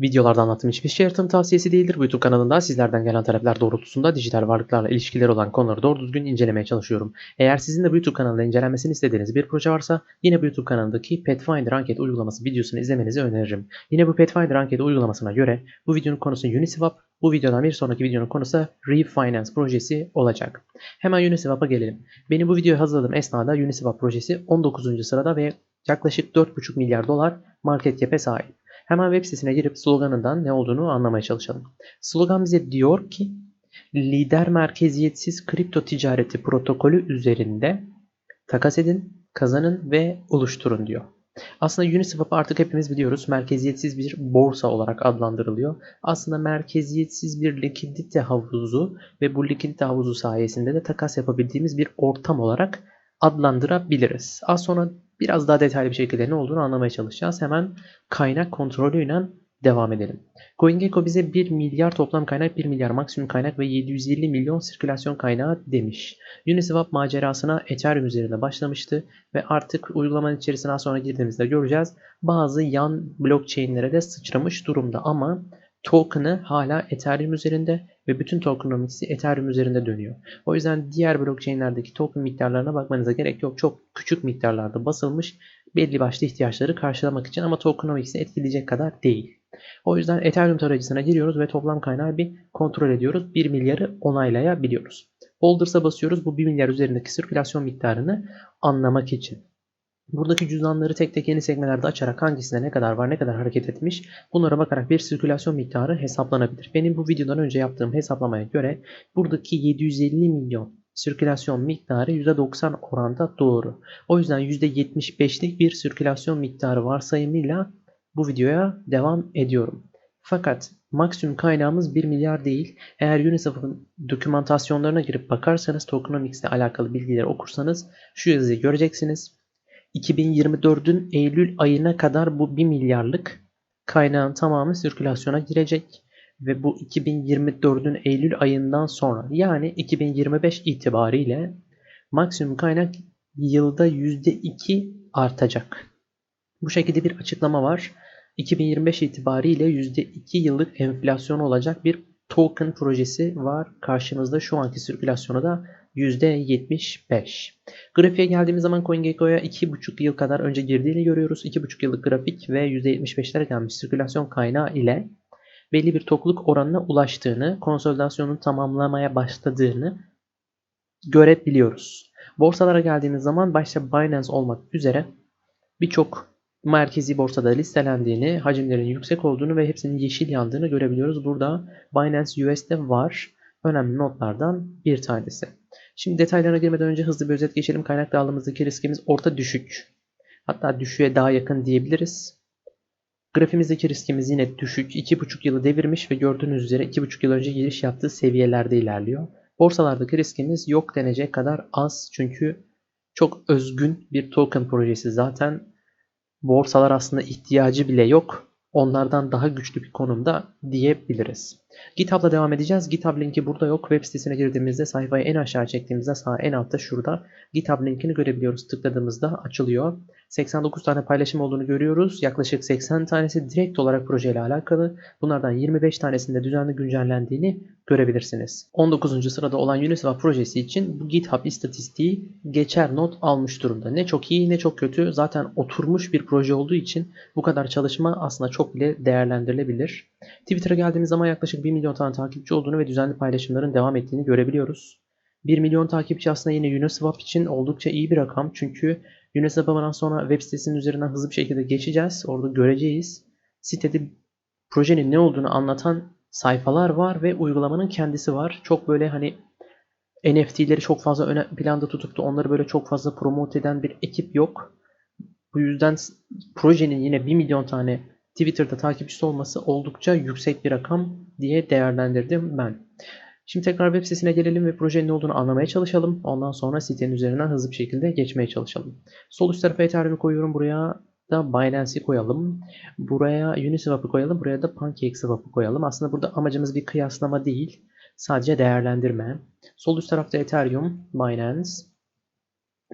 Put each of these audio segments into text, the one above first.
Videolarda anlattığım hiçbir şey yatırım tavsiyesi değildir. Bu YouTube kanalında sizlerden gelen talepler doğrultusunda dijital varlıklarla ilişkileri olan konuları doğru düzgün incelemeye çalışıyorum. Eğer sizin de YouTube kanalında incelenmesini istediğiniz bir proje varsa yine bu YouTube kanalındaki Pathfinder anket uygulaması videosunu izlemenizi öneririm. Yine bu Pathfinder anket uygulamasına göre bu videonun konusu Uniswap, bu videodan bir sonraki videonun konusu Refinance projesi olacak. Hemen Uniswap'a gelelim. Benim bu videoyu hazırladığım esnada Uniswap projesi 19. sırada ve yaklaşık 4,5 milyar dolar market cap'e sahip. Hemen web sitesine girip sloganından ne olduğunu anlamaya çalışalım. Slogan bize diyor ki lider merkeziyetsiz kripto ticareti protokolü üzerinde takas edin, kazanın ve oluşturun diyor. Aslında Uniswap artık hepimiz biliyoruz merkeziyetsiz bir borsa olarak adlandırılıyor. Aslında merkeziyetsiz bir likidite havuzu ve bu likidite havuzu sayesinde de takas yapabildiğimiz bir ortam olarak adlandırabiliriz. Az sonra biraz daha detaylı bir şekilde ne olduğunu anlamaya çalışacağız. Hemen kaynak kontrolüyle devam edelim. CoinGecko bize 1 milyar toplam kaynak, 1 milyar maksimum kaynak ve 750 milyon sirkülasyon kaynağı demiş. Uniswap macerasına Ethereum üzerinde başlamıştı ve artık uygulamanın içerisine sonra girdiğimizde göreceğiz. Bazı yan blockchain'lere de sıçramış durumda ama token'ı hala Ethereum üzerinde ve bütün tokenomics'i Ethereum üzerinde dönüyor. O yüzden diğer blockchain'lerdeki token miktarlarına bakmanıza gerek yok. Çok küçük miktarlarda basılmış belli başlı ihtiyaçları karşılamak için ama tokenomics'i etkileyecek kadar değil. O yüzden Ethereum tarayıcısına giriyoruz ve toplam kaynağı bir kontrol ediyoruz. 1 milyarı onaylayabiliyoruz. Holders'a basıyoruz bu 1 milyar üzerindeki sirkülasyon miktarını anlamak için. Buradaki cüzdanları tek tek yeni sekmelerde açarak hangisinde ne kadar var ne kadar hareket etmiş bunlara bakarak bir sirkülasyon miktarı hesaplanabilir. Benim bu videodan önce yaptığım hesaplamaya göre buradaki 750 milyon sirkülasyon miktarı %90 oranda doğru. O yüzden %75'lik bir sirkülasyon miktarı varsayımıyla bu videoya devam ediyorum. Fakat maksimum kaynağımız 1 milyar değil. Eğer Uniswap'ın dokümantasyonlarına girip bakarsanız tokenomics ile alakalı bilgileri okursanız şu yazıyı göreceksiniz. 2024'ün Eylül ayına kadar bu 1 milyarlık kaynağın tamamı sirkülasyona girecek ve bu 2024'ün Eylül ayından sonra yani 2025 itibariyle maksimum kaynak yılda %2 artacak. Bu şekilde bir açıklama var. 2025 itibariyle %2 yıllık enflasyon olacak bir token projesi var karşımızda. Şu anki sirkülasyonu da %75. Grafiğe geldiğimiz zaman CoinGecko'ya 2,5 yıl kadar önce girdiğini görüyoruz. 2,5 yıllık grafik ve %75'lere gelmiş sirkülasyon kaynağı ile belli bir tokluk oranına ulaştığını, konsolidasyonun tamamlamaya başladığını görebiliyoruz. Borsalara geldiğimiz zaman başta Binance olmak üzere birçok merkezi borsada listelendiğini, hacimlerin yüksek olduğunu ve hepsinin yeşil yandığını görebiliyoruz. Burada Binance US'de var. Önemli notlardan bir tanesi. Şimdi detaylarına girmeden önce hızlı bir özet geçelim. Kaynak dağılımımızdaki riskimiz orta düşük. Hatta düşüğe daha yakın diyebiliriz. Grafimizdeki riskimiz yine düşük. 2,5 yılı devirmiş ve gördüğünüz üzere 2,5 yıl önce giriş yaptığı seviyelerde ilerliyor. Borsalardaki riskimiz yok denecek kadar az. Çünkü çok özgün bir token projesi. Zaten borsalar aslında ihtiyacı bile yok. Onlardan daha güçlü bir konumda diyebiliriz. GitHub'la devam edeceğiz. GitHub linki burada yok. Web sitesine girdiğimizde sayfayı en aşağı çektiğimizde sağ en altta şurada GitHub linkini görebiliyoruz. Tıkladığımızda açılıyor. 89 tane paylaşım olduğunu görüyoruz. Yaklaşık 80 tanesi direkt olarak projeyle alakalı. Bunlardan 25 tanesinde düzenli güncellendiğini görebilirsiniz. 19. sırada olan Uniswap projesi için bu GitHub istatistiği geçer not almış durumda. Ne çok iyi ne çok kötü. Zaten oturmuş bir proje olduğu için bu kadar çalışma aslında çok bile değerlendirilebilir. Twitter'a geldiğimiz zaman yaklaşık 1 milyon tane takipçi olduğunu ve düzenli paylaşımların devam ettiğini görebiliyoruz. 1 milyon takipçi aslında yine Uniswap için oldukça iyi bir rakam. Çünkü Uniswap'dan sonra web sitesinin üzerinden hızlı bir şekilde geçeceğiz. Orada göreceğiz. Sitede projenin ne olduğunu anlatan sayfalar var ve uygulamanın kendisi var. Çok böyle hani NFT'leri çok fazla ön planda tutup da onları böyle çok fazla promote eden bir ekip yok. Bu yüzden projenin yine 1 milyon tane Twitter'da takipçisi olması oldukça yüksek bir rakam diye değerlendirdim ben. Şimdi tekrar web sitesine gelelim ve projenin ne olduğunu anlamaya çalışalım. Ondan sonra sitenin üzerinden hızlı bir şekilde geçmeye çalışalım. Sol üst tarafa Ethereum'u koyuyorum. Buraya da Binance'i koyalım. Buraya Uniswap'ı koyalım. Buraya da PancakeSwap'ı koyalım. Aslında burada amacımız bir kıyaslama değil. Sadece değerlendirme. Sol üst tarafta Ethereum, Binance,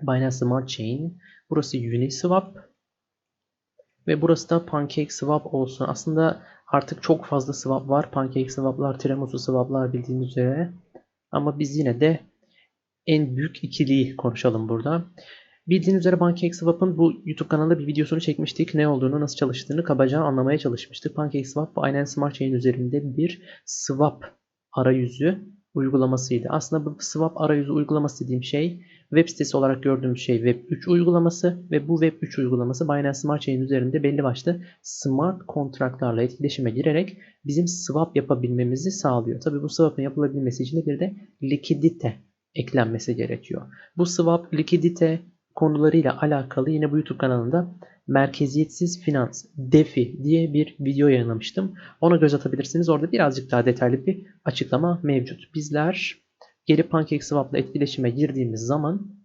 Binance Smart Chain. Burası Uniswap. Ve burası da PancakeSwap olsun. Aslında artık çok fazla swap var. PancakeSwap'lar, Tiramisu swap'lar bildiğiniz üzere. Ama biz yine de en büyük ikiliyi konuşalım burada. Bildiğiniz üzere PancakeSwap'ın bu YouTube kanalında bir videosunu çekmiştik. Ne olduğunu, nasıl çalıştığını kabaca anlamaya çalışmıştık. PancakeSwap, Binance Smart Chain üzerinde bir swap arayüzü uygulamasıydı. Aslında bu swap arayüzü uygulaması dediğim şey web sitesi olarak gördüğümüz şey Web3 uygulaması ve bu Web3 uygulaması Binance Smart Chain üzerinde belli başlı smart kontratlarla etkileşime girerek bizim swap yapabilmemizi sağlıyor. Tabi bu swap'ın yapılabilmesi için de bir de likidite eklenmesi gerekiyor. Bu swap, likidite konularıyla alakalı yine bu YouTube kanalında merkeziyetsiz finans, DeFi diye bir video yayınlamıştım. Ona göz atabilirsiniz. Orada birazcık daha detaylı bir açıklama mevcut. Bizler gelip PancakeSwap'la etkileşime girdiğimiz zaman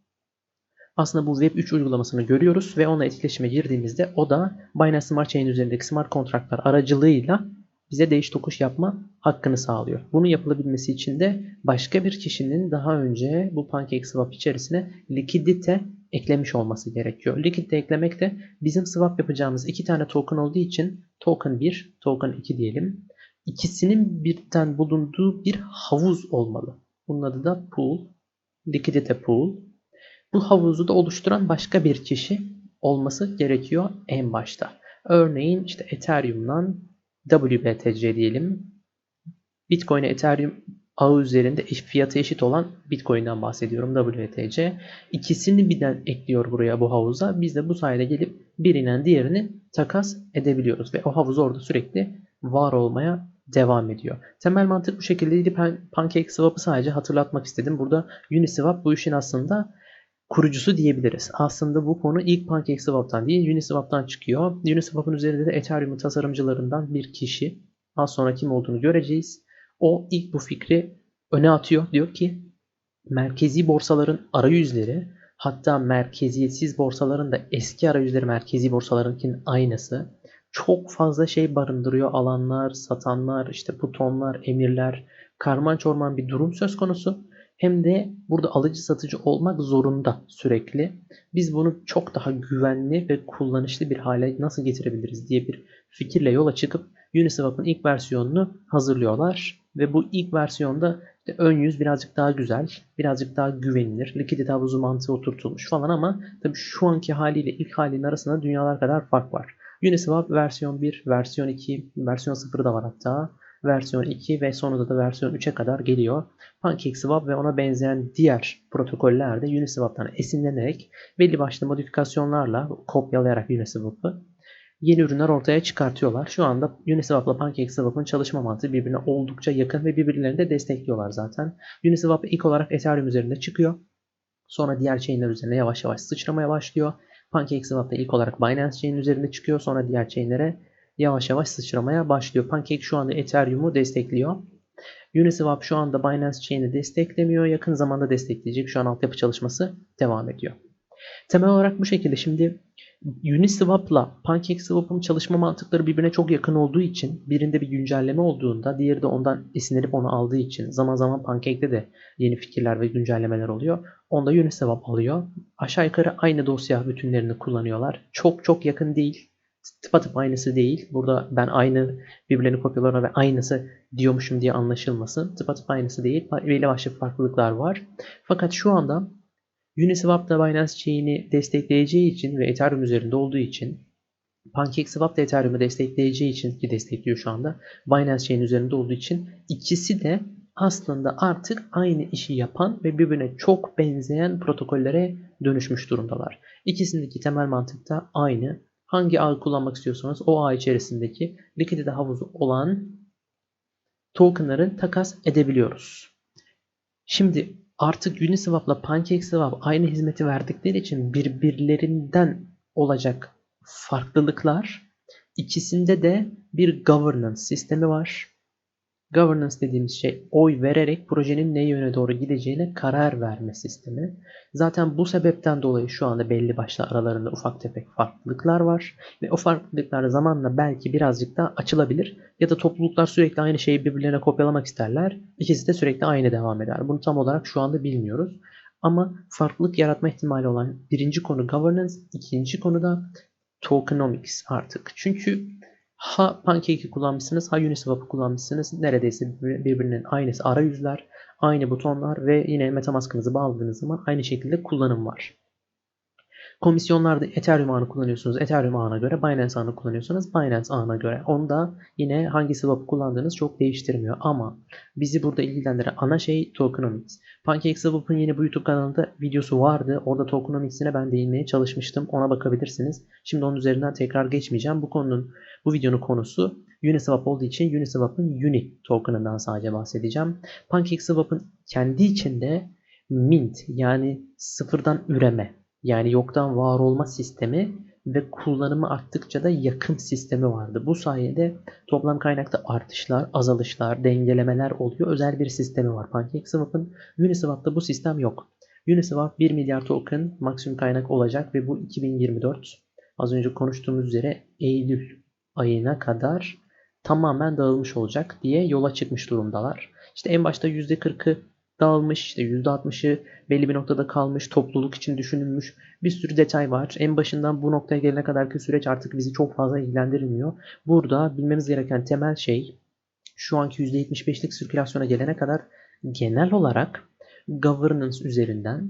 aslında bu Web3 uygulamasını görüyoruz ve onunla etkileşime girdiğimizde o da Binance Smart Chain üzerindeki smart kontratlar aracılığıyla bize değiş tokuş yapma hakkını sağlıyor. Bunun yapılabilmesi için de başka bir kişinin daha önce bu PancakeSwap içerisine likidite eklemiş olması gerekiyor. Likidite eklemek de bizim swap yapacağımız iki tane token olduğu için token 1, token 2 diyelim. İkisinin birden bulunduğu bir havuz olmalı. Bunun adı da pool, likidite pool. Bu havuzu da oluşturan başka bir kişi olması gerekiyor en başta. Örneğin işte Ethereum'dan WBTC diyelim. Bitcoin'e Ethereum ağı üzerinde fiyatı eşit olan Bitcoin'den bahsediyorum WTC. İkisini birden ekliyor buraya bu havuza. Biz de bu sayede gelip birinden diğerini takas edebiliyoruz. Ve o havuz orada sürekli var olmaya devam ediyor. Temel mantık bu şekildeydi. Ben PancakeSwap'ı sadece hatırlatmak istedim. Burada Uniswap bu işin aslında kurucusu diyebiliriz. Aslında bu konu ilk PancakeSwap'tan değil Uniswap'tan çıkıyor. Uniswap'ın üzerinde de Ethereum tasarımcılarından bir kişi. Az sonra kim olduğunu göreceğiz. O ilk bu fikri öne atıyor. Diyor ki merkezi borsaların arayüzleri hatta merkeziyetsiz borsaların da eski arayüzleri merkezi borsalarınkinin aynısı. Çok fazla şey barındırıyor. Alanlar, satanlar, işte butonlar, emirler, karman çorman bir durum söz konusu. Hem de burada alıcı satıcı olmak zorunda sürekli. Biz bunu çok daha güvenli ve kullanışlı bir hale nasıl getirebiliriz diye bir fikirle yola çıkıp Uniswap'ın ilk versiyonunu hazırlıyorlar. Ve bu ilk versiyonda işte ön yüz birazcık daha güzel, birazcık daha güvenilir. Likidite havuzu mantığı oturtulmuş falan ama tabii şu anki haliyle ilk halinin arasında dünyalar kadar fark var. Uniswap versiyon 1, versiyon 2, versiyon 0 da var hatta. Versiyon 2 ve sonunda da versiyon 3'e kadar geliyor. PancakeSwap ve ona benzeyen diğer protokoller de Uniswap'tan esinlenerek belli başlı modifikasyonlarla kopyalayarak Uniswap'ı yeni ürünler ortaya çıkartıyorlar. Şu anda Uniswap'la PancakeSwap'ın çalışma mantığı birbirine oldukça yakın ve birbirlerini de destekliyorlar zaten. Uniswap ilk olarak Ethereum üzerinde çıkıyor. Sonra diğer chainler üzerine yavaş yavaş sıçramaya başlıyor. PancakeSwap da ilk olarak Binance Chain üzerinde çıkıyor. Sonra diğer chainlere yavaş yavaş sıçramaya başlıyor. Pancake şu anda Ethereum'u destekliyor. Uniswap şu anda Binance Chain'i desteklemiyor. Yakın zamanda destekleyecek. Şu an altyapı çalışması devam ediyor. Temel olarak bu şekilde. Şimdi Uniswap'la PancakeSwap'ın çalışma mantıkları birbirine çok yakın olduğu için birinde bir güncelleme olduğunda diğeri de ondan esinlenip onu aldığı için zaman zaman Pancake'de de yeni fikirler ve güncellemeler oluyor. Onda Uniswap alıyor. Aşağı yukarı aynı dosya bütünlerini kullanıyorlar. Çok çok yakın değil. Tıpatıp aynısı değil. Burada ben aynı birbirlerini kopyalarına ve aynısı diyormuşum diye anlaşılmasın. Tıpatıp aynısı değil. Belli başlı farklılıklar var. Fakat şu anda Uniswap da Binance Chain'i destekleyeceği için ve Ethereum üzerinde olduğu için PancakeSwap da Ethereum'u destekleyeceği için ki destekliyor şu anda. Binance Chain üzerinde olduğu için ikisi de aslında artık aynı işi yapan ve birbirine çok benzeyen protokollere dönüşmüş durumdalar. İkisindeki temel mantık da aynı. Hangi ağ kullanmak istiyorsanız o ağ içerisindeki likidite havuzu olan tokenları takas edebiliyoruz. Şimdi artık Uniswap'la PancakeSwap aynı hizmeti verdikleri için birbirlerinden olacak farklılıklar ikisinde de bir governance sistemi var. Governance dediğimiz şey oy vererek projenin ne yöne doğru gideceğine karar verme sistemi. Zaten bu sebepten dolayı şu anda belli başlı aralarında ufak tefek farklılıklar var. Ve o farklılıklar zamanla belki birazcık daha açılabilir. Ya da topluluklar sürekli aynı şeyi birbirlerine kopyalamak isterler. İkisi de sürekli aynı devam eder. Bunu tam olarak şu anda bilmiyoruz. Ama farklılık yaratma ihtimali olan birinci konu governance, ikinci konu da tokenomics artık. Çünkü ha Pancake'i kullanmışsınız ha Uniswap'ı kullanmışsınız. Neredeyse birbirinin aynısı arayüzler, aynı butonlar ve yine Metamask'ınızı bağladığınız zaman aynı şekilde kullanım var. Komisyonlarda Ethereum ağını kullanıyorsunuz. Ethereum ağına göre Binance ağını kullanıyorsanız Binance ağına göre. Onda yine hangi swap'ı kullandığınız çok değiştirmiyor. Ama bizi burada ilgilendiren ana şey tokenomics. PancakeSwap'ın yeni bu YouTube kanalında videosu vardı. Orada tokenomics'ine ben değinmeye çalışmıştım. Ona bakabilirsiniz. Şimdi onun üzerinden tekrar geçmeyeceğim. Bu konunun, bu videonun konusu Uniswap olduğu için Uniswap'ın Uni token'ından sadece bahsedeceğim. PancakeSwap'ın kendi içinde mint yani sıfırdan üreme yani yoktan var olma sistemi ve kullanımı arttıkça da yakım sistemi vardı. Bu sayede toplam kaynakta artışlar, azalışlar, dengelemeler oluyor. Özel bir sistemi var PancakeSwap'ın. Uniswap'ta bu sistem yok. Uniswap 1 milyar token maksimum kaynak olacak ve bu 2024 az önce konuştuğumuz üzere Eylül ayına kadar tamamen dağılmış olacak diye yola çıkmış durumdalar. İşte en başta %40'ı dağılmış, işte %60'ı belli bir noktada kalmış, topluluk için düşünülmüş bir sürü detay var. En başından bu noktaya gelene kadarki süreç artık bizi çok fazla ilgilendirmiyor. Burada bilmemiz gereken temel şey şu anki %75'lik sirkülasyona gelene kadar genel olarak governance üzerinden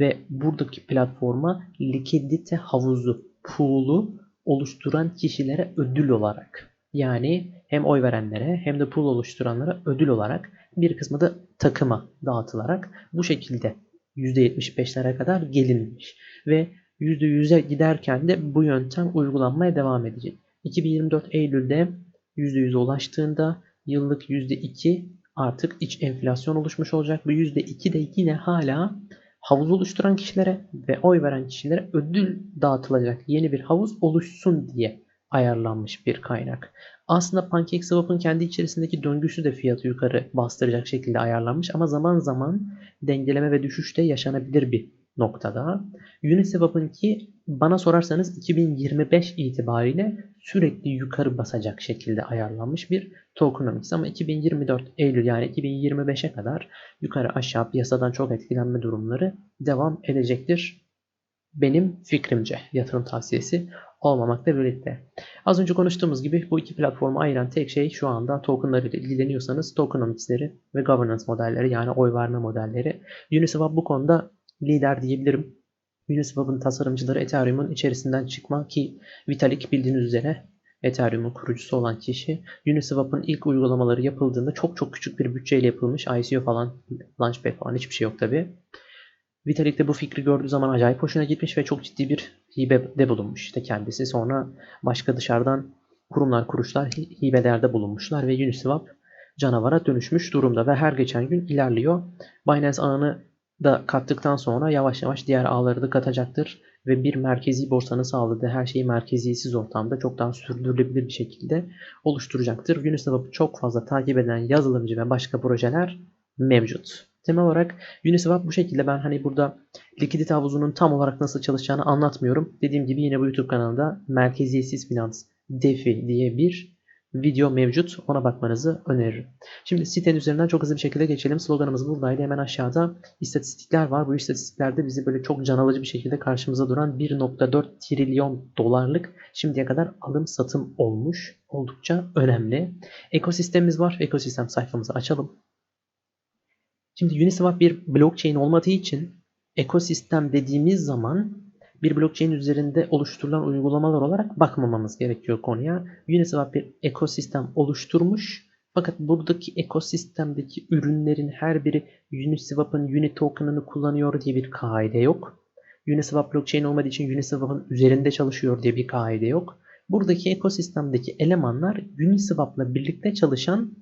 ve buradaki platforma likidite havuzu, pool'u oluşturan kişilere ödül olarak yani hem oy verenlere hem de pool oluşturanlara ödül olarak bir kısmı da takıma dağıtılarak bu şekilde %75'lere kadar gelinmiş. Ve %100'e giderken de bu yöntem uygulanmaya devam edecek. 2024 Eylül'de %100'e ulaştığında yıllık %2 artık iç enflasyon oluşmuş olacak. Bu %2 de yine hala havuz oluşturan kişilere ve oy veren kişilere ödül dağıtılacak yeni bir havuz oluşsun diye ayarlanmış bir kaynak. Aslında PancakeSwap'ın kendi içerisindeki döngüsü de fiyatı yukarı bastıracak şekilde ayarlanmış ama zaman zaman dengeleme ve düşüş de yaşanabilir bir noktada. Uniswap'ınki bana sorarsanız 2025 itibariyle sürekli yukarı basacak şekilde ayarlanmış bir tokenomics ama 2024 Eylül yani 2025'e kadar yukarı aşağı piyasadan çok etkilenme durumları devam edecektir. Benim fikrimce yatırım tavsiyesi olmamakla birlikte. Az önce konuştuğumuz gibi bu iki platformu ayıran tek şey şu anda tokenları ile ilgileniyorsanız tokenomicsleri ve governance modelleri yani oy verme modelleri. Uniswap bu konuda lider diyebilirim. Uniswap'ın tasarımcıları Ethereum'un içerisinden çıkma ki Vitalik bildiğiniz üzere Ethereum'un kurucusu olan kişi. Uniswap'ın ilk uygulamaları yapıldığında çok çok küçük bir bütçeyle yapılmış. ICO falan, Launchpad falan hiçbir şey yok tabi. Vitalik de bu fikri gördüğü zaman acayip hoşuna gitmiş ve çok ciddi bir hibede bulunmuş işte kendisi. Sonra başka dışarıdan kurumlar, kuruluşlar hibelerde bulunmuşlar ve Uniswap canavara dönüşmüş durumda ve her geçen gün ilerliyor. Binance ağını da kattıktan sonra yavaş yavaş diğer ağları da katacaktır ve bir merkezi borsanın sağladığı her şeyi merkeziyetsiz ortamda çok daha sürdürülebilir bir şekilde oluşturacaktır. Uniswap'ı çok fazla takip eden yazılımcı ve başka projeler mevcut. Temel olarak Uniswap bu şekilde ben hani burada likidite havuzunun tam olarak nasıl çalışacağını anlatmıyorum. Dediğim gibi yine bu YouTube kanalında merkeziyetsiz finans DeFi diye bir video mevcut. Ona bakmanızı öneririm. Şimdi sitenin üzerinden çok hızlı bir şekilde geçelim. Sloganımız buradaydı. Hemen aşağıda istatistikler var. Bu istatistiklerde bizi böyle çok can alıcı bir şekilde karşımıza duran 1.4 trilyon dolarlık şimdiye kadar alım satım olmuş. Oldukça önemli. Ekosistemimiz var. Ekosistem sayfamızı açalım. Şimdi Uniswap bir blockchain olmadığı için ekosistem dediğimiz zaman bir blockchain üzerinde oluşturulan uygulamalar olarak bakmamamız gerekiyor konuya. Uniswap bir ekosistem oluşturmuş. Fakat buradaki ekosistemdeki ürünlerin her biri Uniswap'ın Uni token'ını kullanıyor diye bir kaide yok. Uniswap blockchain olmadığı için Uniswap'ın üzerinde çalışıyor diye bir kaide yok. Buradaki ekosistemdeki elemanlar Uniswap'la birlikte çalışan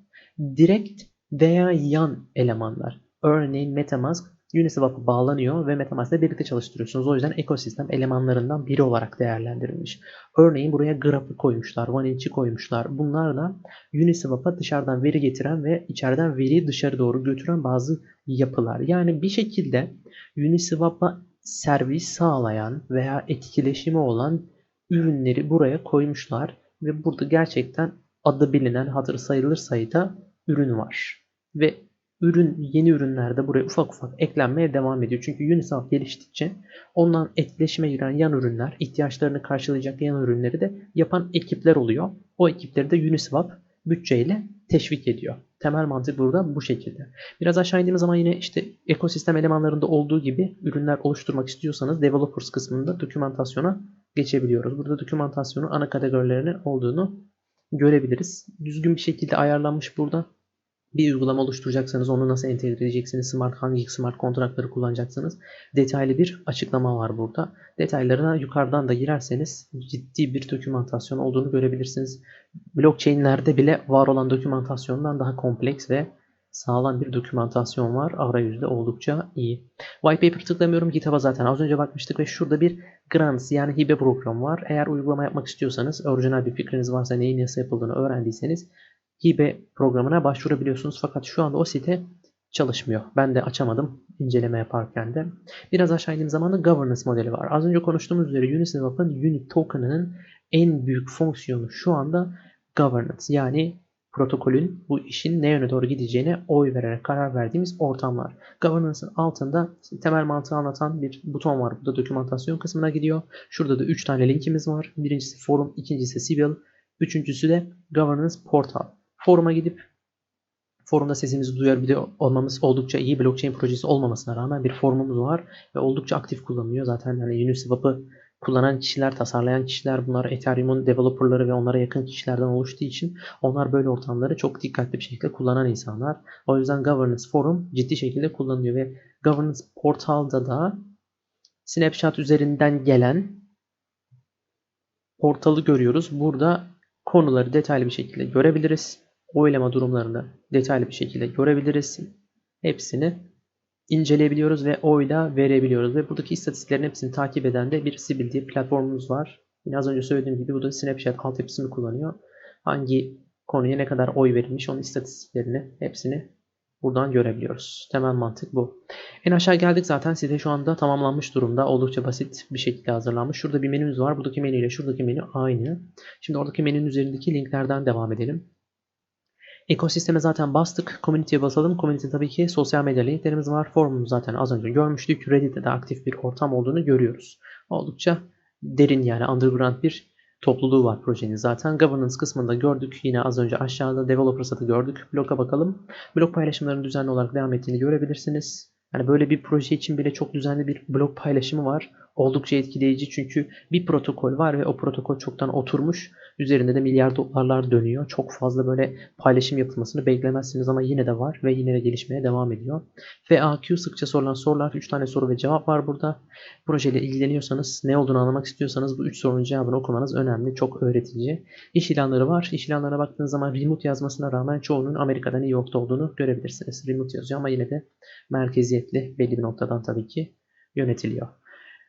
direkt veya yan elemanlar. Örneğin Metamask Uniswap'a bağlanıyor ve Metamask'la birlikte çalıştırıyorsunuz. O yüzden ekosistem elemanlarından biri olarak değerlendirilmiş. Örneğin buraya grafı koymuşlar, OneInch'i koymuşlar. Bunlar da Uniswap'a dışarıdan veri getiren ve içeriden veriyi dışarı doğru götüren bazı yapılar. Yani bir şekilde Uniswap'a servis sağlayan veya etkileşimi olan ürünleri buraya koymuşlar ve burada gerçekten adı bilinen hatır sayılır sayıda ürün var. Ve ürün yeni ürünlerde buraya ufak ufak eklenmeye devam ediyor. Çünkü Uniswap geliştikçe ondan etkileşime giren yan ürünler, ihtiyaçlarını karşılayacak yan ürünleri de yapan ekipler oluyor. O ekipleri de Uniswap bütçeyle teşvik ediyor. Temel mantık burada bu şekilde. Biraz aşağı indiğimiz zaman yine işte ekosistem elemanlarında olduğu gibi ürünler oluşturmak istiyorsanız developers kısmında dokümantasyona geçebiliyoruz. Burada dokümantasyonun ana kategorilerinin olduğunu görebiliriz. Düzgün bir şekilde ayarlanmış burada. Bir uygulama oluşturacaksanız onu nasıl entegre edeceksiniz, smart hangi smart kontratları kullanacaksınız detaylı bir açıklama var burada. Detaylarına yukarıdan da girerseniz ciddi bir dokümantasyon olduğunu görebilirsiniz. Blockchain'lerde bile var olan dokümantasyondan daha kompleks ve sağlam bir dokümantasyon var. Arayüzde oldukça iyi. White paper tıklamıyorum. GitHub'a zaten az önce bakmıştık ve şurada bir grants yani hibe programı var. Eğer uygulama yapmak istiyorsanız, orijinal bir fikriniz varsa neyin nasıl yapıldığını öğrendiyseniz hibe programına başvurabiliyorsunuz. Fakat şu anda o site çalışmıyor. Ben de açamadım inceleme yaparken de. Biraz aşağı indiğim zaman da governance modeli var. Az önce konuştuğumuz üzere Uniswap'ın Unit token'ının en büyük fonksiyonu şu anda governance. Yani protokolün bu işin ne yöne doğru gideceğine oy vererek karar verdiğimiz ortamlar. Governance'ın altında temel mantığı anlatan bir buton var. Bu da dokümantasyon kısmına gidiyor. Şurada da 3 tane linkimiz var. Birincisi forum, ikincisi civil, üçüncüsü de governance portal. Foruma gidip forumda sesimizi duyabiliyor olmamız oldukça iyi. Blockchain projesi olmamasına rağmen bir forumumuz var ve oldukça aktif kullanılıyor. Zaten hani Uniswap'ı kullanan kişiler, tasarlayan kişiler bunlar Ethereum'un developerları ve onlara yakın kişilerden oluştuğu için onlar böyle ortamları çok dikkatli bir şekilde kullanan insanlar. O yüzden Governance Forum ciddi şekilde kullanılıyor ve Governance Portal'da da Snapchat üzerinden gelen portalı görüyoruz. Burada konuları detaylı bir şekilde görebiliriz. Oylama durumlarını detaylı bir şekilde görebiliriz. Hepsini inceleyebiliyoruz ve oyla verebiliyoruz. Ve buradaki istatistiklerin hepsini takip eden de bir Sibil diye platformumuz var. Yine az önce söylediğim gibi bu da Snapchat altyapısını kullanıyor. Hangi konuya ne kadar oy verilmiş onun istatistiklerini hepsini buradan görebiliyoruz. Temel mantık bu. En aşağı geldik zaten site şu anda tamamlanmış durumda. Oldukça basit bir şekilde hazırlanmış. Şurada bir menümüz var. Buradaki menü ile şuradaki menü aynı. Şimdi oradaki menünün üzerindeki linklerden devam edelim. Ekosisteme zaten bastık. Community'ye basalım. Community tabii ki sosyal medya linklerimiz var. Forumumuzu zaten az önce görmüştük. Reddit'te de aktif bir ortam olduğunu görüyoruz. Oldukça derin yani underground bir topluluğu var projenin zaten. Governance kısmında gördük. Yine az önce aşağıda developers'ı da gördük. Blog'a bakalım. Blog paylaşımlarının düzenli olarak devam ettiğini görebilirsiniz. Yani böyle bir proje için bile çok düzenli bir blog paylaşımı var. Oldukça etkileyici çünkü bir protokol var ve o protokol çoktan oturmuş. Üzerinde de milyar dolarlar dönüyor. Çok fazla böyle paylaşım yapılmasını beklemezsiniz ama yine de var ve yine de gelişmeye devam ediyor. FAQ sıkça sorulan sorular 3 tane soru ve cevap var burada. Projeyle ilgileniyorsanız ne olduğunu anlamak istiyorsanız bu 3 sorunun cevabını okumanız önemli. Çok öğretici. İş ilanları var. İş ilanlarına baktığınız zaman remote yazmasına rağmen çoğunun Amerika'da New York'ta olduğunu görebilirsiniz. Remote yazıyor ama yine de merkeziyetli belli bir noktadan tabii ki yönetiliyor.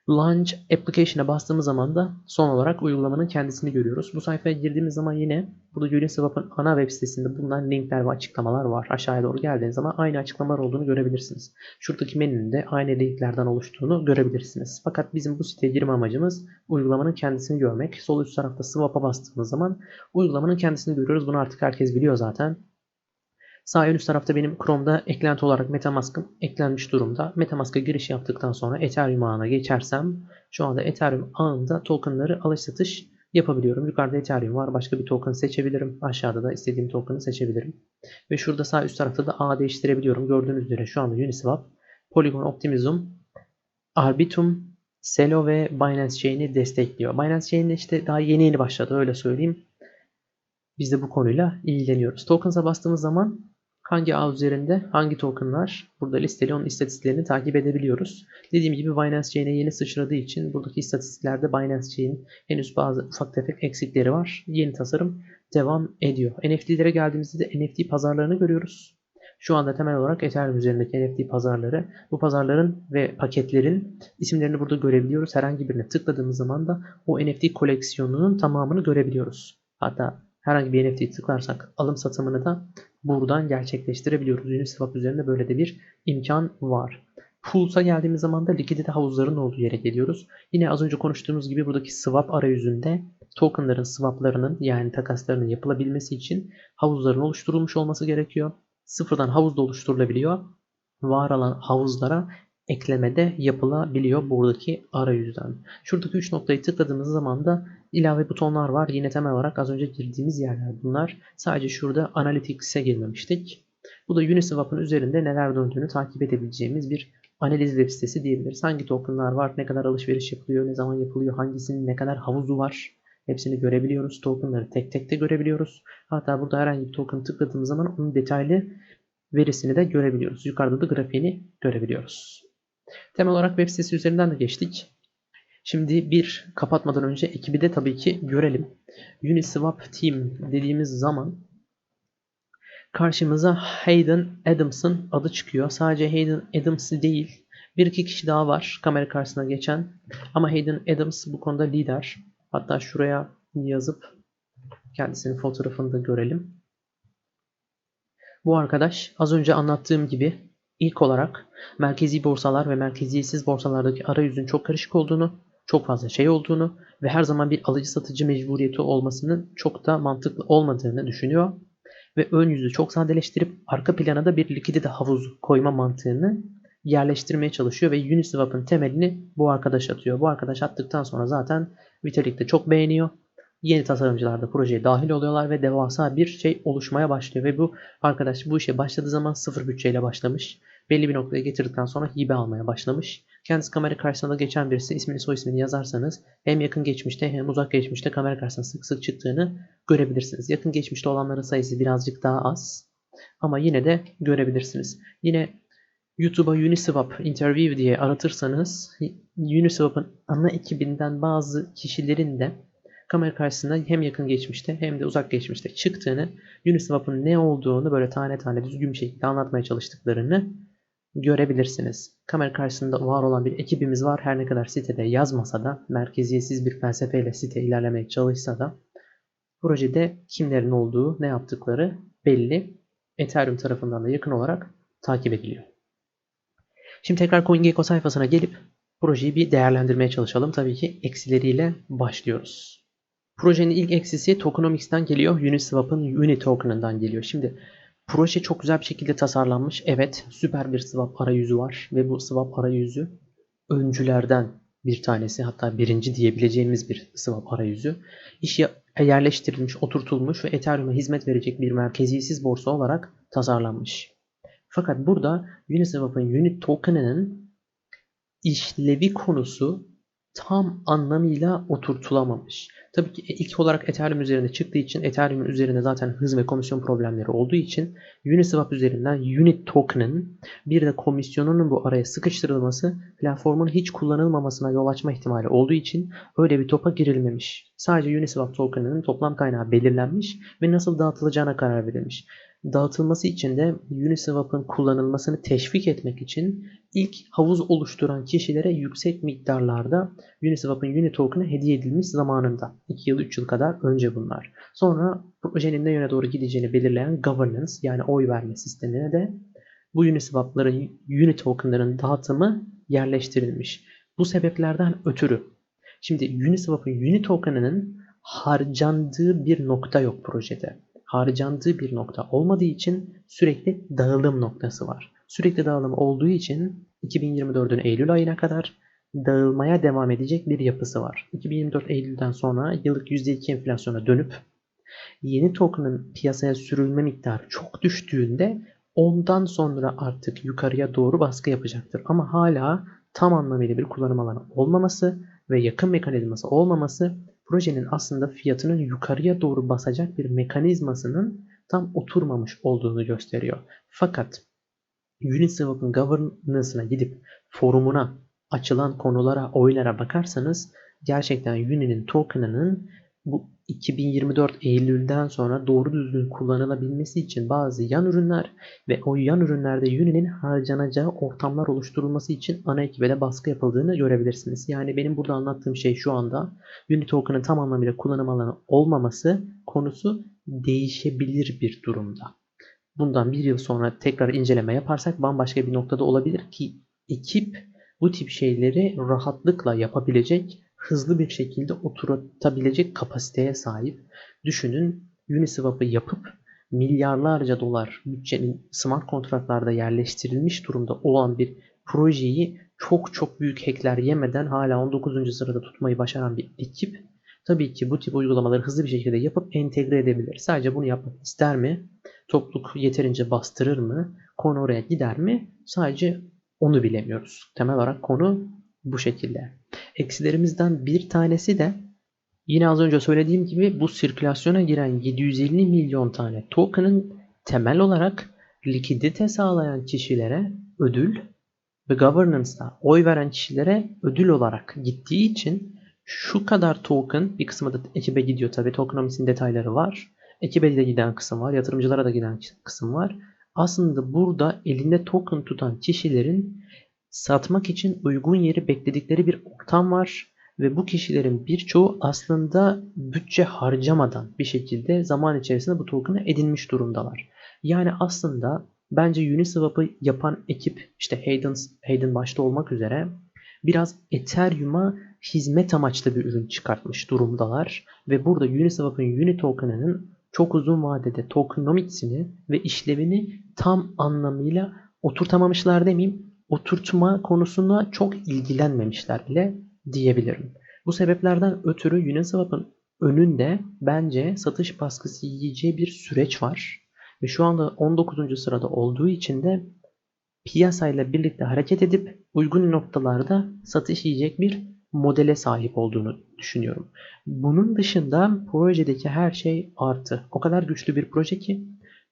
Launch Application'a bastığımız zaman da son olarak uygulamanın kendisini görüyoruz. Bu sayfaya girdiğimiz zaman yine burada Uniswap'ın ana web sitesinde bulunan linkler ve açıklamalar var. Aşağıya doğru geldiğiniz zaman aynı açıklamalar olduğunu görebilirsiniz. Şuradaki menünün de aynı linklerden oluştuğunu görebilirsiniz. Fakat bizim bu siteye girme amacımız uygulamanın kendisini görmek. Sol üst tarafta Swap'a bastığımız zaman uygulamanın kendisini görüyoruz. Bunu artık herkes biliyor zaten. Sağ en üst tarafta benim Chrome'da eklenti olarak Metamask'ım eklenmiş durumda. Metamask'a giriş yaptıktan sonra Ethereum ağına geçersem şu anda Ethereum ağında tokenları alış satış yapabiliyorum. Yukarıda Ethereum var. Başka bir token seçebilirim. Aşağıda da istediğim token'ı seçebilirim. Ve şurada sağ üst tarafta da ağ değiştirebiliyorum. Gördüğünüz üzere şu anda Uniswap, Polygon Optimism, Arbitrum, Celo ve Binance Chain'i destekliyor. Binance Chain'de işte daha yeni yeni başladı öyle söyleyeyim. Biz de bu konuyla ilgileniyoruz. Tokens'a bastığımız zaman hangi ağ üzerinde hangi tokenlar burada listeli onun istatistiklerini takip edebiliyoruz. Dediğim gibi Binance Chain'e yeni sıçradığı için buradaki istatistiklerde Binance Chain'in henüz bazı ufak tefek eksikleri var. Yeni tasarım devam ediyor. NFT'lere geldiğimizde de NFT pazarlarını görüyoruz. Şu anda temel olarak Ethereum üzerindeki NFT pazarları. Bu pazarların ve paketlerin isimlerini burada görebiliyoruz. Herhangi birine tıkladığımız zaman da o NFT koleksiyonunun tamamını görebiliyoruz. Hatta herhangi bir NFT tıklarsak alım satımını da buradan gerçekleştirebiliyoruz. Uniswap üzerinde böyle de bir imkan var. Pools'a geldiğimiz zaman da likidite havuzlarının olduğu yere geliyoruz. Yine az önce konuştuğumuz gibi buradaki swap arayüzünde tokenların swaplarının yani takaslarının yapılabilmesi için havuzların oluşturulmuş olması gerekiyor. sıfırdan havuz da oluşturulabiliyor. Var olan havuzlara eklemede yapılabiliyor buradaki arayüzden. Şuradaki 3 noktayı tıkladığımız zaman da ilave butonlar var. Yine temel olarak az önce girdiğimiz yerler bunlar. Sadece şurada Analytics'e girmemiştik. Bu da Uniswap'ın üzerinde neler döndüğünü takip edebileceğimiz bir analiz web sitesi diyebiliriz. Hangi tokenlar var, ne kadar alışveriş yapılıyor, ne zaman yapılıyor, hangisinin ne kadar havuzu var. Hepsini görebiliyoruz. Tokenları tek tek de görebiliyoruz. Hatta burada herhangi bir token tıkladığımız zaman onun detaylı verisini de görebiliyoruz. Yukarıda da grafiğini görebiliyoruz. Temel olarak web sitesi üzerinden de geçtik. Şimdi bir kapatmadan önce ekibi de tabii ki görelim. Uniswap Team dediğimiz zaman karşımıza Hayden Adams'ın adı çıkıyor. Sadece Hayden Adams değil. Bir iki kişi daha var kamera karşısına geçen. Ama Hayden Adams bu konuda lider. Hatta şuraya yazıp kendisinin fotoğrafını da görelim. Bu arkadaş az önce anlattığım gibi ilk olarak merkezi borsalar ve merkeziyetsiz borsalardaki arayüzün çok karışık olduğunu, çok fazla şey olduğunu ve her zaman bir alıcı satıcı mecburiyeti olmasının çok da mantıklı olmadığını düşünüyor. Ve ön yüzü çok sadeleştirip arka plana da bir likidite havuzu koyma mantığını yerleştirmeye çalışıyor ve Uniswap'ın temelini bu arkadaş atıyor. Bu arkadaş attıktan sonra zaten Vitalik de çok beğeniyor. Yeni tasarımcılar da projeye dahil oluyorlar ve devasa bir şey oluşmaya başlıyor. Ve bu arkadaş bu işe başladığı zaman sıfır bütçeyle başlamış. Belli bir noktaya getirdikten sonra hibe almaya başlamış. Kendisi kamera karşısında geçen birisi ismini soy ismini yazarsanız hem yakın geçmişte hem uzak geçmişte kamera karşısına sık sık çıktığını görebilirsiniz. Yakın geçmişte olanların sayısı birazcık daha az. Ama yine de görebilirsiniz. Yine YouTube'a Uniswap Interview diye aratırsanız Uniswap'ın ana ekibinden bazı kişilerin de kamera karşısında hem yakın geçmişte hem de uzak geçmişte çıktığını, Uniswap'ın ne olduğunu böyle tane tane düzgün bir şekilde anlatmaya çalıştıklarını görebilirsiniz. Kamera karşısında var olan bir ekibimiz var. Her ne kadar sitede yazmasa da, merkeziyetsiz bir felsefeyle site ilerlemeye çalışsa da projede kimlerin olduğu, ne yaptıkları belli. Ethereum tarafından da yakın olarak takip ediliyor. Şimdi tekrar CoinGecko sayfasına gelip projeyi bir değerlendirmeye çalışalım. Tabii ki eksileriyle başlıyoruz. Projenin ilk eksisi tokenomics'ten geliyor. Uniswap'ın Uni token'ından geliyor. Şimdi proje çok güzel bir şekilde tasarlanmış. Evet, süper bir swap arayüzü var ve bu swap arayüzü öncülerden bir tanesi hatta birinci diyebileceğimiz bir swap arayüzü. İş yerleştirilmiş, oturtulmuş ve Ethereum'a hizmet verecek bir merkeziyetsiz borsa olarak tasarlanmış. Fakat burada Uniswap'ın Unit token'ının işlevi konusu tam anlamıyla oturtulamamış. Tabii ki ilk olarak Ethereum üzerinde çıktığı için Ethereum üzerinde zaten hız ve komisyon problemleri olduğu için Uniswap üzerinden Unit token'ın bir de komisyonunun bu araya sıkıştırılması platformun hiç kullanılmamasına yol açma ihtimali olduğu için öyle bir topa girilmemiş. Sadece Uniswap token'ının toplam kaynağı belirlenmiş ve nasıl dağıtılacağına karar verilmiş. Dağıtılması için de Uniswap'ın kullanılmasını teşvik etmek için ilk havuz oluşturan kişilere yüksek miktarlarda Uniswap'ın Uni token'ı hediye edilmiş zamanında. 2 yıl 3 yıl kadar önce bunlar. Sonra projenin ne yöne doğru gideceğini belirleyen governance yani oy verme sistemine de bu Uniswap'ların Uni token'ların dağıtımı yerleştirilmiş. Bu sebeplerden ötürü şimdi Uniswap'ın Uni token'ının harcandığı bir nokta yok projede harcandığı bir nokta olmadığı için sürekli dağılım noktası var. Sürekli dağılım olduğu için 2024'ün Eylül ayına kadar dağılmaya devam edecek bir yapısı var. 2024 Eylül'den sonra yıllık %2 enflasyona dönüp yeni token'ın piyasaya sürülme miktarı çok düştüğünde ondan sonra artık yukarıya doğru baskı yapacaktır. Ama hala tam anlamıyla bir kullanım alanı olmaması ve yakın mekanizması olmaması projenin aslında fiyatının yukarıya doğru basacak bir mekanizmasının tam oturmamış olduğunu gösteriyor. Fakat Uniswap'ın governance'ına gidip forumuna açılan konulara, oylara bakarsanız gerçekten Uni'nin token'ının bu 2024 Eylül'den sonra doğru düzgün kullanılabilmesi için bazı yan ürünler ve o yan ürünlerde Uni'nin harcanacağı ortamlar oluşturulması için ana ekibe de baskı yapıldığını görebilirsiniz. Yani benim burada anlattığım şey şu anda Uni token'ın tam anlamıyla kullanım alanı olmaması konusu değişebilir bir durumda. Bundan bir yıl sonra tekrar inceleme yaparsak bambaşka bir noktada olabilir ki ekip bu tip şeyleri rahatlıkla yapabilecek hızlı bir şekilde oturtabilecek kapasiteye sahip. Düşünün Uniswap'ı yapıp milyarlarca dolar bütçenin smart kontratlarda yerleştirilmiş durumda olan bir projeyi çok çok büyük hackler yemeden hala 19. sırada tutmayı başaran bir ekip tabii ki bu tip uygulamaları hızlı bir şekilde yapıp entegre edebilir. Sadece bunu yapmak ister mi? Topluluk yeterince bastırır mı? Konu oraya gider mi? Sadece onu bilemiyoruz. Temel olarak konu bu şekilde. Eksilerimizden bir tanesi de yine az önce söylediğim gibi bu sirkülasyona giren 750 milyon tane token'ın temel olarak likidite sağlayan kişilere ödül ve governance'da oy veren kişilere ödül olarak gittiği için şu kadar token bir kısmı da ekibe gidiyor tabi tokenomics'in detayları var. Ekibe de giden kısım var, yatırımcılara da giden kısım var. Aslında burada elinde token tutan kişilerin satmak için uygun yeri bekledikleri bir ortam var ve bu kişilerin birçoğu aslında bütçe harcamadan bir şekilde zaman içerisinde bu token'ı edinmiş durumdalar. Yani aslında bence Uniswap'ı yapan ekip işte Hayden, Hayden başta olmak üzere biraz Ethereum'a hizmet amaçlı bir ürün çıkartmış durumdalar ve burada Uniswap'ın Uni token'ının çok uzun vadede tokenomics'ini ve işlevini tam anlamıyla oturtamamışlar demeyeyim, oturtma konusunda çok ilgilenmemişler bile diyebilirim. Bu sebeplerden ötürü Uniswap'ın önünde bence satış baskısı yiyeceği bir süreç var. Ve şu anda 19. sırada olduğu için de piyasayla birlikte hareket edip uygun noktalarda satış yiyecek bir modele sahip olduğunu düşünüyorum. Bunun dışında projedeki her şey artı. O kadar güçlü bir proje ki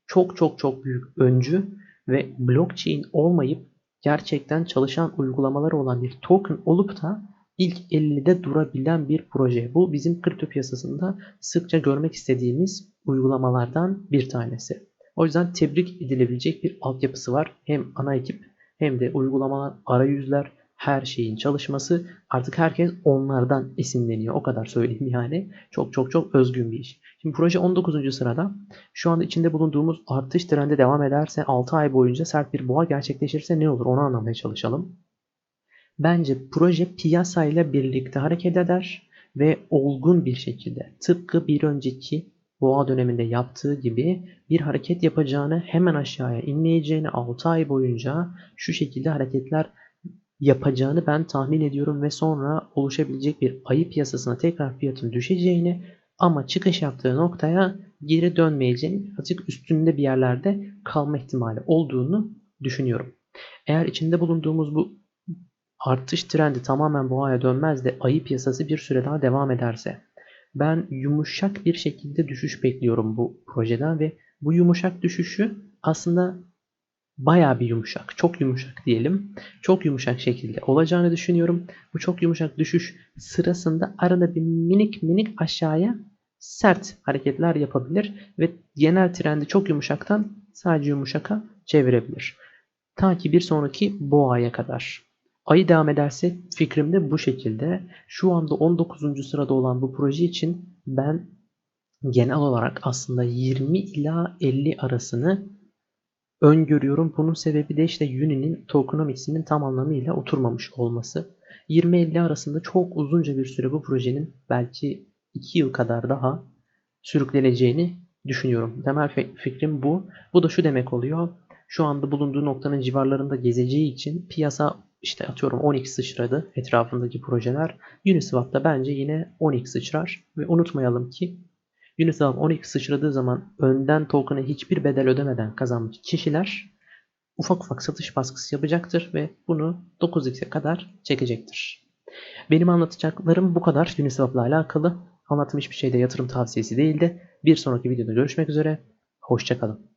çok çok çok büyük öncü ve blockchain olmayıp gerçekten çalışan uygulamaları olan bir token olup da ilk 50'de durabilen bir proje. Bu bizim kripto piyasasında sıkça görmek istediğimiz uygulamalardan bir tanesi. O yüzden tebrik edilebilecek bir altyapısı var. Hem ana ekip hem de uygulamalar, arayüzler, her şeyin çalışması artık herkes onlardan esinleniyor. O kadar söyleyeyim yani. Çok çok çok özgün bir iş. Şimdi proje 19. sırada. Şu anda içinde bulunduğumuz artış trendi devam ederse 6 ay boyunca sert bir boğa gerçekleşirse ne olur onu anlamaya çalışalım. Bence proje piyasayla birlikte hareket eder ve olgun bir şekilde tıpkı bir önceki boğa döneminde yaptığı gibi bir hareket yapacağını hemen aşağıya inmeyeceğini 6 ay boyunca şu şekilde hareketler yapacağını ben tahmin ediyorum ve sonra oluşabilecek bir ayı piyasasına tekrar fiyatın düşeceğini ama çıkış yaptığı noktaya geri dönmeyeceğini azıcık üstünde bir yerlerde kalma ihtimali olduğunu düşünüyorum. Eğer içinde bulunduğumuz bu artış trendi tamamen boğaya dönmez de ayı piyasası bir süre daha devam ederse ben yumuşak bir şekilde düşüş bekliyorum bu projeden ve bu yumuşak düşüşü aslında baya bir yumuşak, çok yumuşak diyelim. Çok yumuşak şekilde olacağını düşünüyorum. Bu çok yumuşak düşüş sırasında arada bir minik minik aşağıya sert hareketler yapabilir ve genel trendi çok yumuşaktan sadece yumuşaka çevirebilir. Ta ki bir sonraki boğaya kadar. Ayı devam ederse fikrim de bu şekilde. Şu anda 19. sırada olan bu proje için ben genel olarak aslında 20 ila 50 arasını öngörüyorum. Bunun sebebi de işte Uni'nin tokenomics'inin tam anlamıyla oturmamış olması. 20-50 arasında çok uzunca bir süre bu projenin belki 2 yıl kadar daha sürükleneceğini düşünüyorum. Temel fikrim bu. Bu da şu demek oluyor. Şu anda bulunduğu noktanın civarlarında gezeceği için piyasa işte atıyorum 10x sıçradı etrafındaki projeler. Uniswap'ta bence yine 10x sıçrar. Ve unutmayalım ki Uniswap 10x sıçradığı zaman önden token'a hiçbir bedel ödemeden kazanmış kişiler ufak ufak satış baskısı yapacaktır ve bunu 9x'e kadar çekecektir. Benim anlatacaklarım bu kadar Uniswap ile alakalı. Anlattığım hiçbir şeyde yatırım tavsiyesi değildi. Bir sonraki videoda görüşmek üzere. Hoşçakalın.